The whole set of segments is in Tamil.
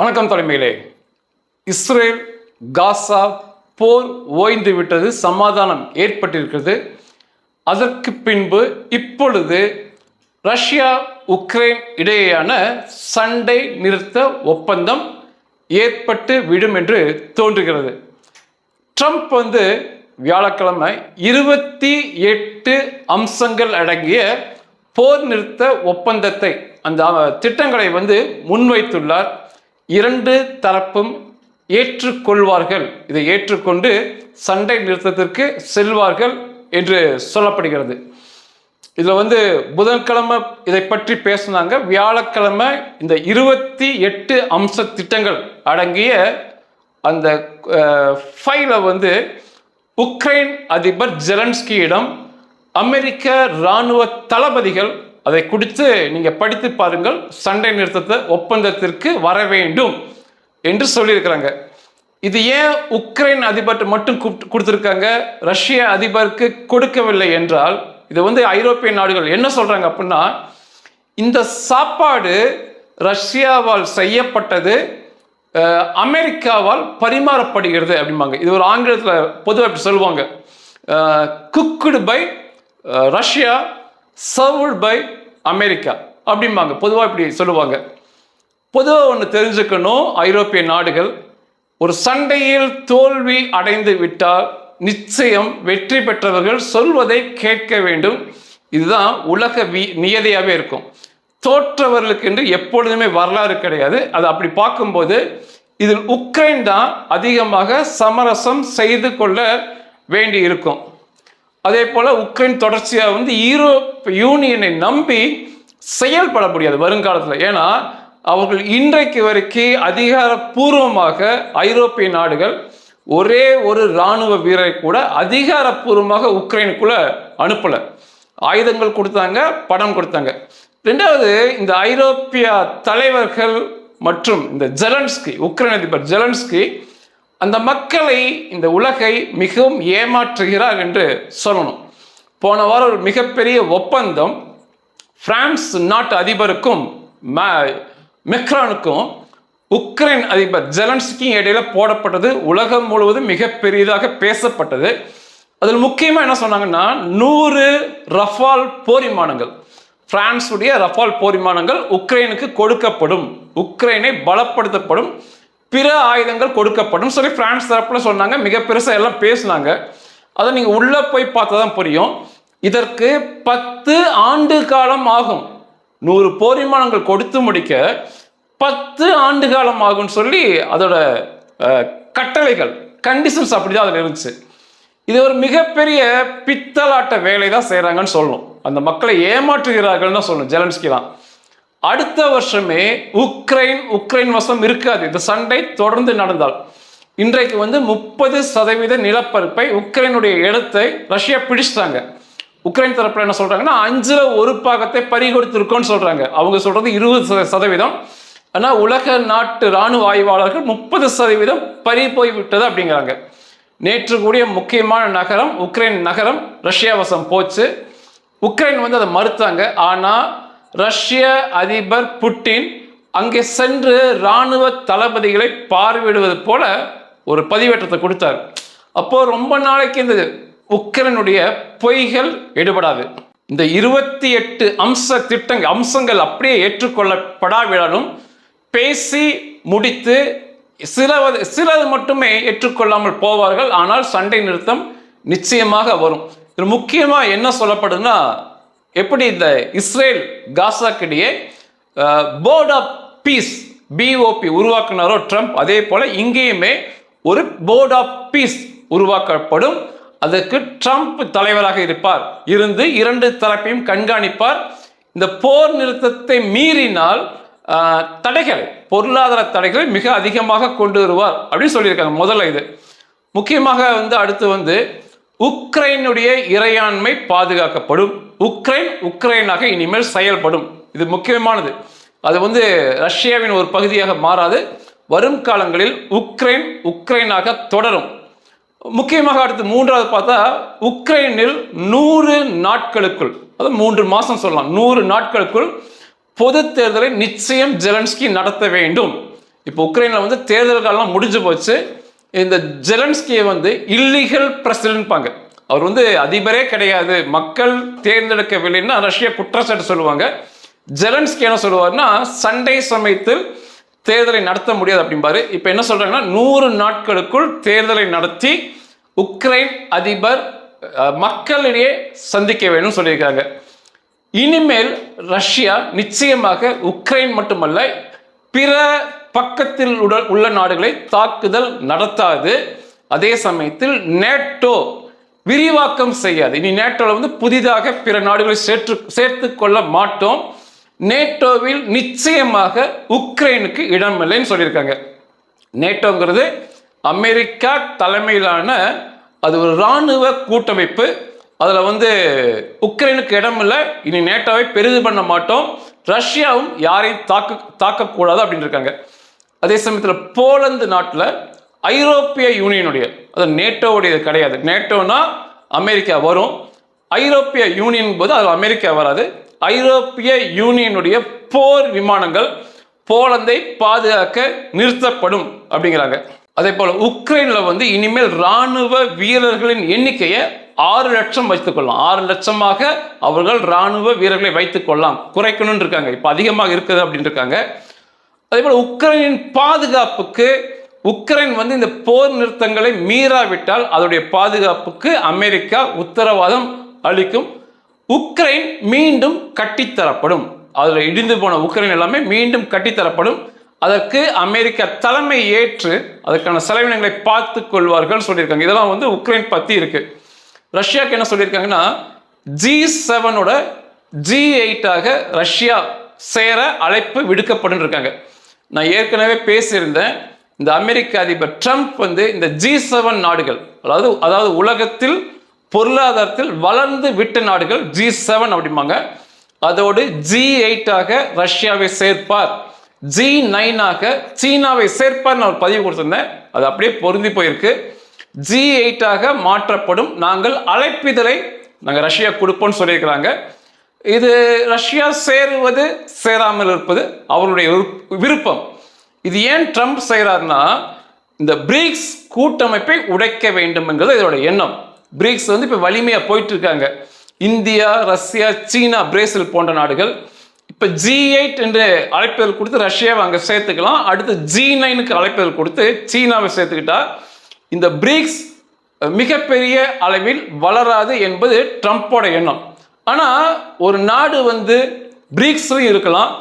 வணக்கம் தலைமையிலே. இஸ்ரேல் காசா போர் ஓய்ந்து விட்டது சமாதானம் ஏற்பட்டிருக்கிறது. அதற்கு பின்பு இப்பொழுது ரஷ்யா உக்ரைன் இடையேயான சண்டை நிறுத்த ஒப்பந்தம் ஏற்பட்டு விடும் என்று தோன்றுகிறது. ட்ரம்ப் வந்து வியாழக்கிழமை இருபத்தி எட்டு அம்சங்கள் அடங்கிய போர் நிறுத்த ஒப்பந்தத்தை அந்த திட்டங்களை வந்து முன்வைத்துள்ளார். இரண்டு தரப்பும் ஏற்றுக்கொள்வார்கள். இதை ஏற்றுக்கொண்டு சண்டை நிறுத்தத்திற்கு செல்வார்கள் என்று சொல்லப்படுகிறது. இதில் வந்து புதன்கிழமை இதை பற்றி பேசுனாங்க. வியாழக்கிழமை இந்த இருபத்தி எட்டு அம்ச திட்டங்கள் அடங்கிய அந்த ஃபைலை வந்து உக்ரைன் அதிபர் ஜெலன்ஸ்கியிடம் அமெரிக்க இராணுவ தளபதிகள் அதை குறித்து நீங்கள் படித்து பாருங்கள் சண்டை நிறுத்தத்தை ஒப்பந்தத்திற்கு வர வேண்டும் என்று சொல்லியிருக்கிறாங்க. இது ஏன் உக்ரைன் அதிபர்கிட்ட மட்டும் கூப்பிட்டு கொடுத்துருக்காங்க? ரஷ்ய அதிபருக்கு கொடுக்கவில்லை என்றால் இது வந்து ஐரோப்பிய நாடுகள் என்ன சொல்கிறாங்க அப்படின்னா இந்த சாப்பாடு ரஷ்யாவால் செய்யப்பட்டது அமெரிக்காவால் பரிமாறப்படுகிறது அப்படிம்பாங்க. இது ஒரு ஆங்கிலத்தில் பொதுவாக இப்படி சொல்லுவாங்க. Cooked by Russia served by America அப்படிம்பாங்க. பொதுவாக இப்படி சொல்லுவாங்க. பொதுவாக ஒன்று தெரிஞ்சுக்கணும். ஐரோப்பிய நாடுகள் ஒரு சண்டையில் தோல்வி அடைந்து விட்டால் நிச்சயம் வெற்றி பெற்றவர்கள் சொல்வதை கேட்க வேண்டும். இதுதான் உலக வி நியதியாகவே இருக்கும். தோற்றவர்களுக்கு என்று எப்பொழுதுமே வரலாறு கிடையாது. அது அப்படி பார்க்கும்போது இதில் உக்ரைன் தான் அதிகமாக சமரசம் செய்து கொள்ள வேண்டி இருக்கும் அதே போல் உக்ரைன் தொடர்ச்சியாக வந்து யூரோப் யூனியனை நம்பி செயல்பட முடியாது வருங்காலத்தில். ஏன்னா அவர்கள் இன்றைக்கு வரைக்கும் அதிகாரப்பூர்வமாக ஐரோப்பிய நாடுகள் ஒரே ஒரு இராணுவ வீரரை கூட அதிகாரப்பூர்வமாக உக்ரைனுக்குள்ள அனுப்பலை. ஆயுதங்கள் கொடுத்தாங்க பணம் கொடுத்தாங்க. ரெண்டாவது இந்த ஐரோப்பிய தலைவர்கள் மற்றும் இந்த ஜெலன்ஸ்கி உக்ரைன் அதிபர் ஜெலன்ஸ்கி அந்த மக்களை இந்த உலகை மிகவும் ஏமாற்றுகிறார் என்று சொல்லணும். போன வாரம் ஒரு மிகப்பெரிய ஒப்பந்தம். பிரான்ஸ் நாட்டு அதிபருக்கும் ம- மெக்ரானுக்கும் உக்ரைன் அதிபர் ஜெலன்ஸ்கியும் இடையில போடப்பட்டது உலகம் முழுவதும் மிக பேசப்பட்டது. அதில் முக்கியமாக என்ன சொன்னாங்கன்னா நூறு ரஃபால் போர் விமானங்கள் பிரான்ஸுடைய ரஃபால் போர் விமானங்கள் உக்ரைனுக்கு கொடுக்கப்படும். உக்ரைனை பலப்படுத்தப்படும். பிற ஆயுதங்கள் கொடுக்கப்படும். சொல்லி பிரான்ஸ் தரப்புல சொன்னாங்க மிக பெருசாக எல்லாம் பேசுனாங்க. அதை நீங்கள் உள்ளே போய் பார்த்தா தான் புரியும். இதற்கு பத்து ஆண்டு காலம் ஆகும். நூறு போர் விமானங்கள் கொடுத்து முடிக்க பத்து ஆண்டு காலம் ஆகும்னு சொல்லி அதோட கட்டளைகள் கண்டிஷன்ஸ் அப்படிதான் அதில் இருந்துச்சு. இது ஒரு மிகப்பெரிய பித்தலாட்ட வேலை தான் செய்கிறாங்கன்னு சொல்லணும். அந்த மக்களை ஏமாற்றுகிறார்கள்னு தான் சொல்லணும். ஜெலன்ஸ்கி தான் அடுத்த வருஷமே உக்ரைன் உக்ரைன் வசம் இருக்காது. இந்த சண்டை தொடர்ந்து நடந்தால். இன்றைக்கு வந்து முப்பது சதவீத நிலப்பரப்பை உக்ரைனுடைய இடத்தை ரஷ்யா பிடிச்சிட்டாங்க. உக்ரைன் தரப்புல என்ன சொல்றாங்கன்னா அஞ்சுல ஒரு பாகத்தை பறிகொடுத்திருக்கோம்னு சொல்றாங்க. அவங்க சொல்றது இருபது சத- சதவீதம். ஆனால் உலக நாட்டு ராணுவ ஆய்வாளர்கள் முப்பது சதவீதம் பறி போய் விட்டது அப்படிங்கிறாங்க. நேற்று கூடிய முக்கியமான நகரம் உக்ரைன் நகரம் ரஷ்யா வசம் போச்சு. உக்ரைன் வந்து அதை மறுத்தாங்க. ஆனால் ரஷ்ய அதிபர் புட்டின் அங்கே சென்று ராணுவ தளபதிகளை பார்வையிடுவது போல ஒரு பதிவேற்றத்தை கொடுத்தார். அப்போ ரொம்ப நாளைக்கு இந்த உக்ரைனுடைய பொய்கள் எடுபடாது. இந்த இருபத்தி எட்டு அம்ச திட்டங்கள் அம்சங்கள் அப்படியே ஏற்றுக்கொள்ளப்படாவிடாலும் பேசி முடித்து சில சிலது மட்டுமே ஏற்றுக்கொள்ளாமல் போவார்கள். ஆனால் சண்டை நிறுத்தம் நிச்சயமாக வரும். இது முக்கியமாக என்ன சொல்லப்படுதுன்னா எப்படி இந்த இஸ்ரேல் காசாக்கிடையே போர்ட் ஆஃப் பீஸ் பிஓபி உருவாக்குனாரோ ட்ரம்ப் அதே போல இங்கேயுமே ஒரு போர்ட் ஆஃப் பீஸ் உருவாக்கப்படும். அதற்கு ட்ரம்ப் தலைவராக இருப்பார். இருந்து இரண்டு தரப்பையும் கண்காணிப்பார். இந்த போர் நிறுத்தத்தை மீறினால் தடைகள் பொருளாதார தடைகளை மிக அதிகமாக கொண்டு வருவார். அப்படின்னு சொல்லியிருக்காங்க முதல்ல இது. முக்கியமாக வந்து அடுத்து வந்து உக்ரைனுடைய இறையாண்மை பாதுகாக்கப்படும். உக்ரைன் உக்ரைனாக இனிமேல் செயல்படும். இது முக்கியமானது. அது வந்து ரஷ்யாவின் ஒரு பகுதியாக மாறாது. வரும் காலங்களில் உக்ரைன் உக்ரைனாக தொடரும். முக்கியமாக அடுத்து மூன்றாவது பார்த்தா உக்ரைனில் நூறு நாட்களுக்குள் அது மூன்று மாதம் சொல்லலாம் நூறு நாட்களுக்குள் பொது தேர்தலை நிச்சயம் ஜெலன்ஸ்கி நடத்த வேண்டும். இப்போ உக்ரைனில் வந்து தேர்தல் காலம் முடிஞ்சு போச்சு. இந்த ஜெலன்ஸ்கியை வந்து இல்லீகல் பிரசிடென்ட்பாங்க. அவர் வந்து அதிபரே கிடையாது. மக்கள் தேர்ந்தெடுக்கவில்லைன்னா ரஷ்யா குற்றச்சாட்டு சொல்லுவாங்க. ஜெலன்ஸ்கி என்ன சொல்லுவார்னா சண்டை சமயத்தில் தேர்தலை நடத்த முடியாது அப்படிம்பாரு. இப்போ என்ன சொல்கிறாங்கன்னா நூறு நாட்களுக்குள் தேர்தலை நடத்தி உக்ரைன் அதிபர் மக்களிடையே சந்திக்க வேணும்னு சொல்லியிருக்காங்க. இனிமேல் ரஷ்யா நிச்சயமாக உக்ரைன் மட்டுமல்ல பிற பக்கத்தில் உள்ள நாடுகளை தாக்குதல் நடத்தாது. அதே சமயத்தில் நேட்டோ விரிவாக்கம் செய்யாது. இனி நேட்டோவில் வந்து புதிதாக பிற நாடுகளை சேர்த்து சேர்த்து கொள்ள மாட்டோம். நேட்டோவில் நிச்சயமாக உக்ரைனுக்கு இடமில்லைன்னு சொல்லியிருக்காங்க. நேட்டோங்கிறது அமெரிக்கா தலைமையிலான அது ஒரு இராணுவ கூட்டமைப்பு. அதில் வந்து உக்ரைனுக்கு இடம் இல்லை இனி நேட்டோவை பெரிது பண்ண மாட்டோம். ரஷ்யாவும் யாரையும் தாக்க தாக்கக்கூடாது அப்படின்னு இருக்காங்க. அதே சமயத்தில் போலந்து நாட்டில் ஐரோப்பிய யூனியனுடைய அது நேட்டோவுடையது கிடையாது. நேட்டோனா அமெரிக்கா வரும். ஐரோப்பிய யூனியன் போது அதில் அமெரிக்கா வராது. ஐரோப்பிய யூனியனுடைய போர் விமானங்கள் போலந்தை பாதுகாக்க நிறுத்தப்படும் அப்படிங்கிறாங்க. அதே போல் உக்ரைனில் வந்து இனிமேல் ராணுவ வீரர்களின் எண்ணிக்கையை ஆறு லட்சம் வைத்துக்கொள்ளலாம் ஆறு லட்சமாக அவர்கள் ராணுவ வீரர்களை வைத்துக்கொள்ளலாம் குறைக்கணும்னு இருக்காங்க. இப்போ அதிகமாக இருக்குது அப்படின்னு இருக்காங்க. அதே போல் உக்ரைனின் பாதுகாப்புக்கு உக்ரைன் வந்து இந்த போர் நிறுத்தங்களை மீறாவிட்டால் அதோடைய பாதுகாப்புக்கு அமெரிக்கா உத்தரவாதம் அளிக்கும். உக்ரைன் மீண்டும் கட்டித்தரப்படும். அதில் இடிந்து போன உக்ரைன் எல்லாமே மீண்டும் கட்டித்தரப்படும். அதற்கு அமெரிக்கா தலைமை ஏற்று அதற்கான செலவினங்களை பார்த்து கொள்வார்கள் சொல்லியிருக்காங்க. இதெல்லாம் வந்து உக்ரைன் பற்றி இருக்கு. ரஷ்யாவுக்கு என்ன சொல்லியிருக்காங்கன்னா ஜி செவனோட ஜி எயிட்டாக ரஷ்யா சேர அழைப்பு விடுக்கப்படும் இருக்காங்க. நான் ஏற்கனவே பேசியிருந்தேன். இந்த அமெரிக்க அதிபர் ட்ரம்ப் வந்து இந்த ஜி செவன் நாடுகள் அதாவது அதாவது உலகத்தில் பொருளாதாரத்தில் வளர்ந்து விட்ட நாடுகள் ஜி செவன் அப்படிம்பாங்க. அதோடு ஜி எயிட்டாக ரஷ்யாவை சேர்ப்பார். ஜி நைனாக சீனாவை சேர்ப்பார் ஒரு பதிவு கொடுத்திருந்தேன். அது அப்படியே பொருந்தி போயிருக்கு. ஜி எயிட்டாக மாற்றப்படும். நாங்கள் அழைப்பிதழை நாங்கள் ரஷ்யா கொடுப்போம்னு சொல்லியிருக்கிறாங்க. இது ரஷ்யா சேருவது சேராமல் இருப்பது அவருடைய விருப்பம். இது ஏன் ட்ரம்ப் செய்கிறாருன்னா இந்த பிரிக்ஸ் கூட்டமைப்பை உடைக்க வேண்டும் என்கிறது இதோட எண்ணம். பிரிக்ஸ் வந்து இப்போ வலிமையாக போயிட்டு இருக்காங்க இந்தியா ரஷ்யா சீனா பிரேசில் போன்ற நாடுகள். இப்போ ஜி எயிட் என்று அழைப்பதில் கொடுத்து ரஷ்யாவை அங்கே சேர்த்துக்கலாம். அடுத்து ஜி நைனுக்கு அழைப்பதில் கொடுத்து சீனாவை சேர்த்துக்கிட்டா இந்த பிரிக்ஸ் மிகப்பெரிய அளவில் வளராது என்பது ட்ரம்ப்போட எண்ணம். ஆனால் ஒரு நாடு வந்து பிரிக்ஸும் இருக்கலாம்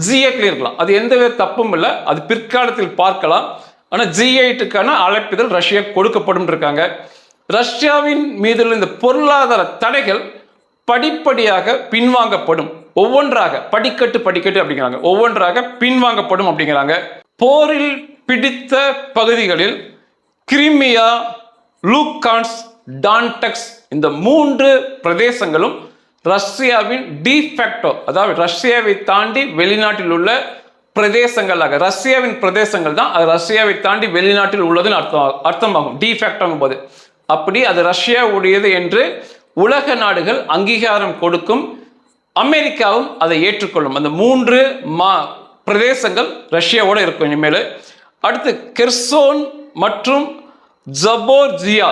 ஜிஎட்லையும் இருக்கலாம். அது எந்த வித தப்பும் இல்லை. அது பிற்காலத்தில் பார்க்கலாம். ஆனால் ஜி எயிட்டுக்கான அழைப்பிதழ் ரஷ்யா கொடுக்கப்படும் இருக்காங்க. ரஷ்யாவின் மீதுள்ள இந்த பொருளாதார தடைகள் படிப்படியாக பின்வாங்கப்படும். ஒவ்வொன்றாக படிக்கட்டு படிக்கட்டு அப்படிங்கிறாங்க. ஒவ்வொன்றாக பின்வாங்கப்படும் அப்படிங்கிறாங்க. போரில் பிடித்த பகுதிகளில் கிரிமியா லூக்கான்ஸ் டான்டெக்ஸ் இந்த மூன்று பிரதேசங்களும் ரஷ்யாவின் டிஃபெக்டோ அதாவது ரஷ்யாவை தாண்டி வெளிநாட்டில் உள்ள பிரதேசங்களாக ரஷ்யாவின் பிரதேசங்கள் தான் அது ரஷ்யாவை தாண்டி வெளிநாட்டில் உள்ளதுன்னு அர்த்தம் அர்த்தமாகும் டிஃபேக்டோங்கும் போது அப்படி அது ரஷ்யாவுடையது என்று உலக நாடுகள் அங்கீகாரம் கொடுக்கும் அமெரிக்காவும் அதை ஏற்றுக்கொள்ளும். அந்த மூன்று மா பிரதேசங்கள் ரஷ்யாவோட இருக்கும் இனிமேல். அடுத்து கெர்சோன் மற்றும் ஜபோர்ஜியா.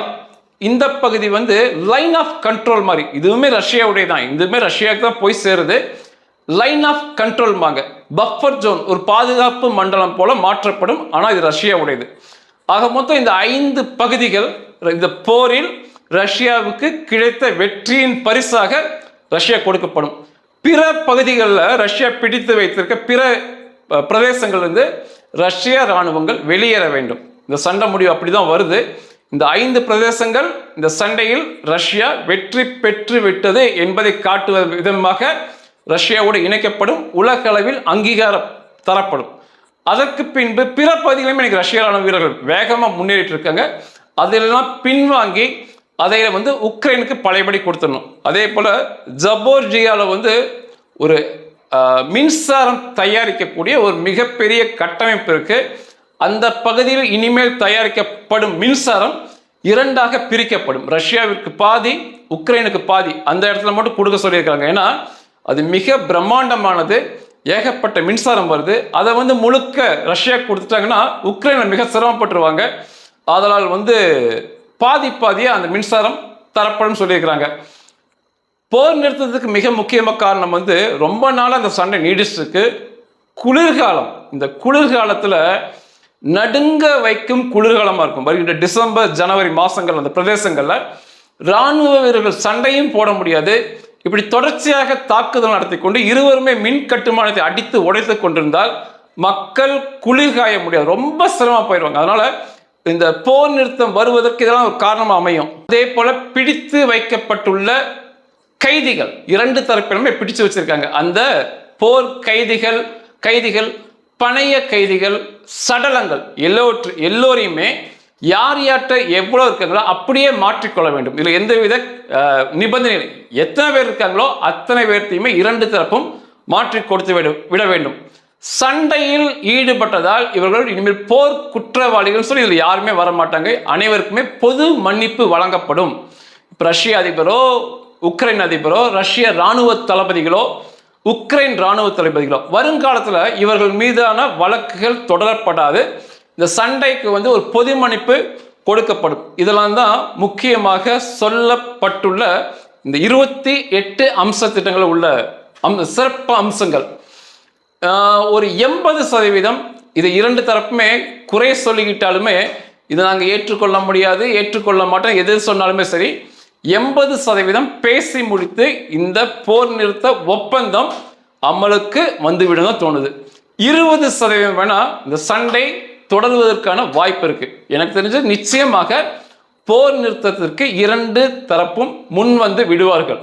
இந்த பகுதி வந்து லைன் ஆஃப் கண்ட்ரோல் மாதிரி. இதுவுமே ரஷ்யாவுடைய தான் இதுவுமே ரஷ்யாவுக்கு தான் போய் சேருது. லைன் ஆஃப் கண்ட்ரோல் மாங்க. பஃபர் ஜோன் ஒரு பாதுகாப்பு மண்டலம் போல மாற்றப்படும். ஆனால் இது ரஷ்யாவுடையது. ஆக மொத்தம் இந்த ஐந்து பகுதிகள் இந்த போரில் ரஷ்யாவுக்கு கிடைத்த வெற்றியின் பரிசாக ரஷ்யா கொடுக்கப்படும். பிற பகுதிகளில் ரஷ்யா பிடித்து வைத்திருக்க பிற பிரதேசங்கள் இருந்து ரஷ்ய இராணுவங்கள் வெளியேற வேண்டும். இந்த சண்டை முடிவு அப்படிதான் வருது. இந்த ஐந்து பிரதேசங்கள் இந்த சண்டையில் ரஷ்யா வெற்றி பெற்று விட்டது என்பதை காட்டுவ விதமாக ரஷ்யாவோடு இணைக்கப்படும் உலக அளவில் அங்கீகாரம் தரப்படும். அதற்கு பின்பு பிற பகுதிகளிலும் எனக்கு ரஷ்ய ராணுவ வீரர்கள் வேகமாக முன்னேறிட்டு இருக்காங்க அதெல்லாம் பின்வாங்கி அதை வந்து உக்ரைனுக்கு பழையபடி கொடுத்துடணும். அதே போல் ஜபோர்ஜியாவில் வந்து ஒரு மின்சாரம் தயாரிக்கக்கூடிய ஒரு மிகப்பெரிய கட்டமைப்பு இருக்குது அந்த பகுதியில் இனிமேல் தயாரிக்கப்படும் மின்சாரம் இரண்டாக பிரிக்கப்படும். ரஷ்யாவிற்கு பாதி உக்ரைனுக்கு பாதி அந்த இடத்துல மட்டும் கொடுக்க சொல்லியிருக்காங்க ஏன்னா அது மிக பிரம்மாண்டமானது ஏகப்பட்ட மின்சாரம் வருது. அதை வந்து முழுக்க ரஷ்யா கொடுத்துட்டாங்கன்னா உக்ரைனில் மிக சிரமப்பட்டுருவாங்க. அதனால் வந்து பாதி பாதியாக அந்த மின்சாரம் தரப்படும் சொல்லியிருக்கிறாங்க. போர் நிறுத்தத்துக்கு மிக முக்கியமாக காரணம் வந்து ரொம்ப நாளாக அந்த சண்டை நீடிச்சிருக்கு. குளிர்காலம். இந்த குளிர்காலத்தில் நடுங்க வைக்கும் குளிர்காலமாக இருக்கும். வருகின்ற டிசம்பர் ஜனவரி மாதங்கள் அந்த பிரதேசங்களில் இராணுவ வீரர்கள் சண்டையும் போட முடியாது. இப்படி தொடர்ச்சியாக தாக்குதல் நடத்தி கொண்டு இருவருமே மின் கட்டுமானத்தை அடித்து உடைத்து கொண்டிருந்தால் மக்கள் குளிர்காய முடியாது. ரொம்ப சிரமமாக போயிடுவாங்க அதனால இந்த போர் நிறுத்தம் வருவதற்கு இதெல்லாம் ஒரு காரணமாக அமையும். அதே போல பிடித்து வைக்கப்பட்டுள்ள கைதிகள் இரண்டு தரப்பிலுமே பிடிச்சு வச்சிருக்காங்க. அந்த போர் கைதிகள் கைதிகள் பணைய கைதிகள் சடலங்கள் எல்லோற்று எல்லோரையுமே யார் யார்கிட்ட எவ்வளோ இருக்காங்களோ அப்படியே மாற்றிக்கொள்ள வேண்டும். இதில் எந்தவித அஹ், நிபந்தனை எத்தனை பேர் இருக்காங்களோ அத்தனை பேர்த்தையுமே இரண்டு தரப்பும் மாற்றி கொடுத்து விட விட வேண்டும். சண்டையில் ஈடுபட்டதால் இவர்கள் இனிமேல் போர் குற்றவாளிகள் சொல்லி இதில் யாருமே வர மாட்டாங்க அனைவருக்குமே பொது மன்னிப்பு வழங்கப்படும். இப்போ ரஷ்ய அதிபரோ உக்ரைன் அதிபரோ ரஷ்ய ராணுவ தளபதிகளோ உக்ரைன் ராணுவ தளபதிகளோ வருங்காலத்தில் இவர்கள் மீதான வழக்குகள் தொடரப்படாது. இந்த சண்டைக்கு வந்து ஒரு பொதுமன்னிப்பு கொடுக்கப்படும். இதெல்லாம் தான் முக்கியமாக சொல்லப்பட்டுள்ள இந்த இருபத்தி எட்டு அம்ச திட்டங்கள் உள்ள அம் சிறப்பு அம்சங்கள். ஒரு எண்பது சதவீதம் இது இரண்டு தரப்புமே குறை சொல்லிக்கிட்டாலுமே இதை நாங்கள் ஏற்றுக்கொள்ள முடியாது ஏற்றுக்கொள்ள மாட்டோம் எது சொன்னாலுமே சரி எண்பது சதவீதம் பேசி முடித்து இந்த போர் நிறுத்த ஒப்பந்தம் அமலுக்கு வந்துவிடும் தான் தோணுது. இருபது சதவீதம் வேணா இந்த சண்டை தொடர்வதற்கான வாய்ப்பு இருக்கு. எனக்கு தெரிஞ்சு நிச்சயமாக போர் நிறுத்தத்திற்கு இரண்டு தரப்பும் முன் வந்து விடுவார்கள்.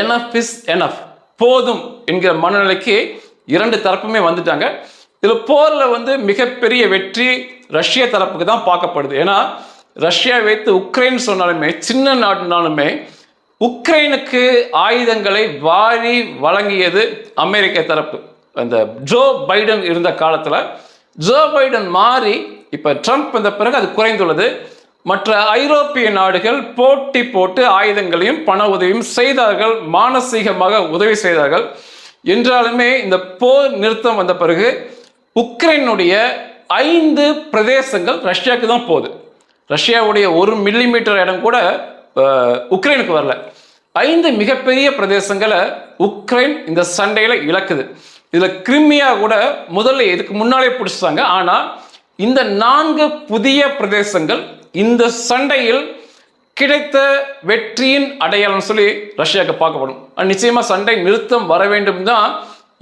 எனஃப் இஸ் எனஃப் போதும் என்கிற மனநிலைக்கு இரண்டு தரப்புமே வந்துட்டாங்க. இதில் போரில் வந்து மிகப்பெரிய வெற்றி ரஷ்ய தரப்புக்கு தான் பார்க்கப்படுது. ஏன்னா ரஷ்யா வைத்து உக்ரைன் சொன்னாலுமே சின்ன நாடுனாலுமே உக்ரைனுக்கு ஆயுதங்களை வாரி வழங்கியது அமெரிக்க தரப்பு. அந்த ஜோ பைடன் இருந்த காலத்தில் ஜோ பைடன் மாறி இப்போ ட்ரம்ப் வந்த பிறகு அது குறைந்துள்ளது. மற்ற ஐரோப்பிய நாடுகள் போட்டி போட்டு ஆயுதங்களையும் பண உதவியும் செய்தார்கள் மானசீகமாக உதவி செய்தார்கள். என்றாலுமே இந்த போர் நிறுத்தம் வந்த பிறகு உக்ரைனுடைய ஐந்து பிரதேசங்கள் ரஷ்யாவுக்கு தான் போகுது. ரஷ்யாவுடைய ஒரு மில்லிமீட்டர் இடம் கூட உக்ரைனுக்கு வரல. ஐந்து மிகப்பெரிய பிரதேசங்களை உக்ரைன் இந்த சண்டையில் இழக்குது. இதில் கிரிமியா கூட முதல்ல இதுக்கு முன்னாலே பிடிச்சிட்டாங்க. ஆனால் இந்த நான்கு புதிய பிரதேசங்கள் இந்த சண்டையில் கிடைத்த வெற்றியின் அடையாளம் சொல்லி ரஷ்யாவுக்கு பார்க்கப்படும். நிச்சயமாக சண்டை நிறுத்தம் வர வேண்டும் தான்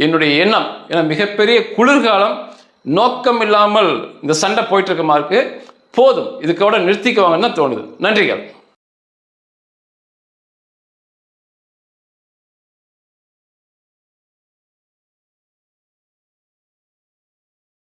என்னுடைய எண்ணம். ஏன்னா மிகப்பெரிய குளிர்காலம் நோக்கம் இல்லாமல் இந்த சண்டை போயிட்டு இருக்க மாதிரி இருக்கு போதும். இதுக்கோட நிறுத்திக்குவாங்கன்னு தான் தோணுது. நன்றிகள்.